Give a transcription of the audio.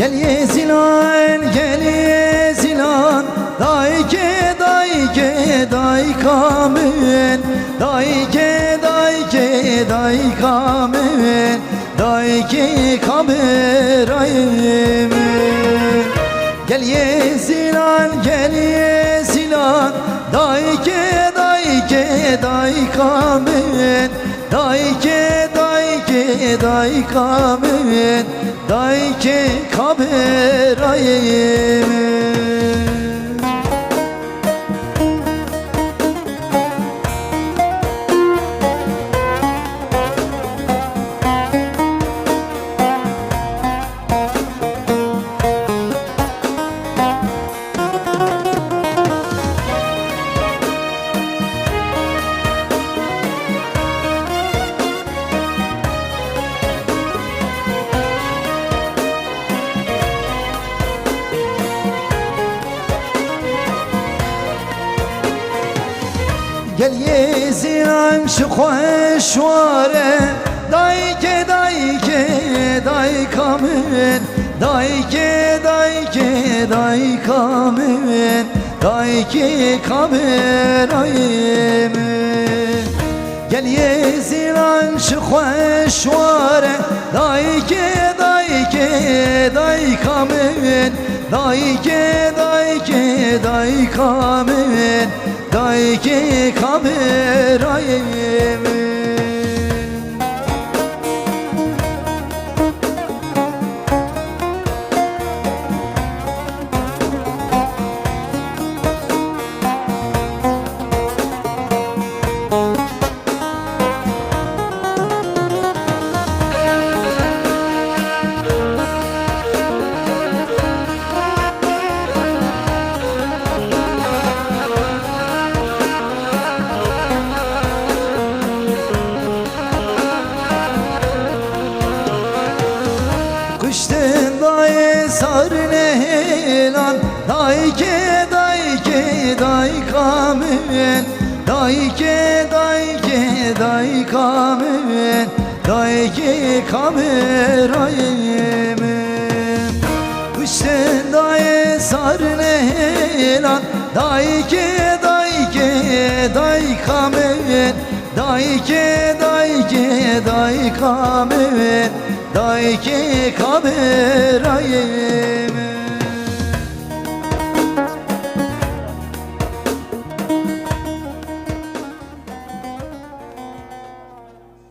Gel yezilan gel yezilan Dayke dayke daykamın Dayke dayke daykamın Dayke kamerayım Gel yezilan dai kamen dai ke kaberaye dayke daykamın Dayke kamerayım Gel yezilan şu koşvare Dayke dayke daykamın Dayke dayke daykamın Dayke kamerayım Gel yezilan şu koşvare Dayke dayke daykamın Dayke dayke daykamın Dayke kamerayım sar nehlan Dayke dayke daykamın Dayke dayke daykamın Dayke kamerayım Kıştın dayı sar nehlan Dayke dayke daykamın Dayke dayke daykamın Dayke kamerayım